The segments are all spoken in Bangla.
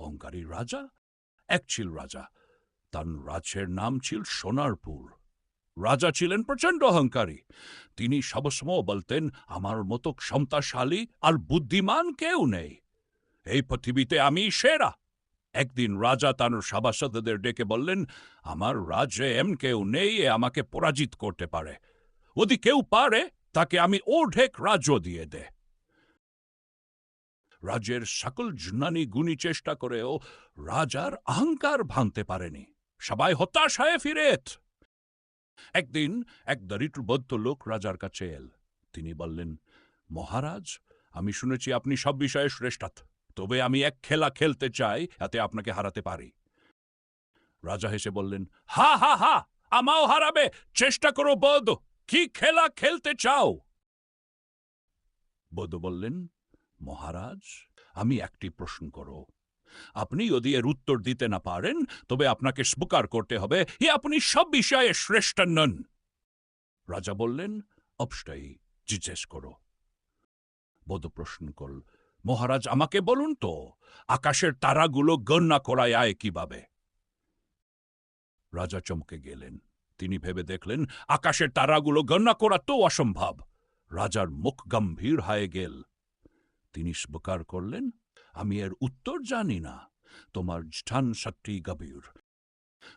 অহংকারী রাজা এক ছিল রাজা। তার রাজ্যের নাম ছিল সোনারপুর। রাজা ছিলেন প্রচণ্ড অহংকারী। তিনি সবসময় বলতেন, আমার মতো ক্ষমতাশালী আর বুদ্ধিমান কেউ নেই। এই পৃথিবীতে আমি সেরা। একদিন রাজা তার সভাসদদের ডেকে বললেন, আমার রাজ্যে এম কেউ নেই, এ আমাকে পরাজিত করতে পারে। যদি কেউ পারে, তাকে আমি অর্ধেক রাজ্য দিয়ে দে। রাজ্যের সকল জুনানি গুণী চেষ্টা করেও রাজার অহংকার ভাঙতে পারেনি। সবাই হতাশায় ফিরেত। একদিন এক দরিদ্রবদ্ধ লোক রাজার কাছে এল। তিনি বললেন, মহারাজ, আমি শুনেছি আপনি সব বিষয়ে শ্রেষ্ঠাত। তবে আমি এক খেলা খেলতে চাই এতে আপনাকে হারাতে পারি। রাজা হেসে বললেন, হা হা হা, আমাও হারাবে। চেষ্টা করো বদ কি খেলা খেলতে চাও? বদ বললেন মহারাজ, আমি একটি প্রশ্ন করো। আপনি যদি এর উত্তর দিতে না পারেন, তবে আপনাকে স্বীকার করতে হবে যে আপনি সব বিষয়ে শ্রেষ্ঠ নন। রাজা বললেন, অবশ্যই, জিজ্ঞেস করো। বৌদ্ধ প্রশ্ন করল, মহারাজ, আমাকে বলুন তো, আকাশের তারাগুলো গণনা করা যায় কীভাবে? রাজা চমকে গেলেন। তিনি ভেবে দেখলেন, আকাশের তারাগুলো গণনা করা তো অসম্ভব। রাজার মুখ গম্ভীর হয়ে গেল। তিনি স্বীকার করলেন, আমি এর উত্তর জানি না। তোমার স্থান সত্যি গভীর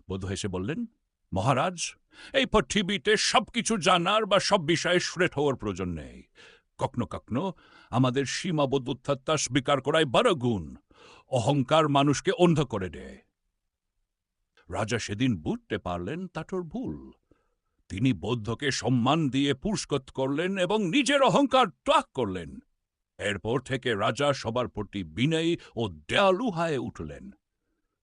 বোধ হেসে বললেন, মহারাজ, এই পৃথিবীতে সবকিছু জানার বা সব বিষয়ে শ্রেঠ হওয়ার প্রয়োজন নেই। কখনো কখনো আমাদের সীমাবদ্ধতা স্বীকার করাই বড় গুণ। অহংকার মানুষকে অন্ধ করে দেয়। রাজা সেদিন বুঝতে পারলেন তাটোর ভুল। তিনি বৌদ্ধকে সম্মান দিয়ে পুরস্কত করলেন এবং নিজের অহংকার ত্যাগ করলেন। এরপর থেকে রাজা সবার প্রতি বিনয়ী ও দেয়ালু হয়ে উঠলেন।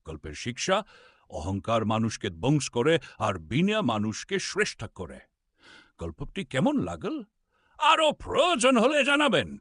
গল্পের শিক্ষা, অহংকার মানুষকে ধ্বংস করে আর বিনয় মানুষকে শ্রেষ্ঠ করে। গল্পটি কেমন লাগল? আরও প্রয়োজন হলে জানাবেন।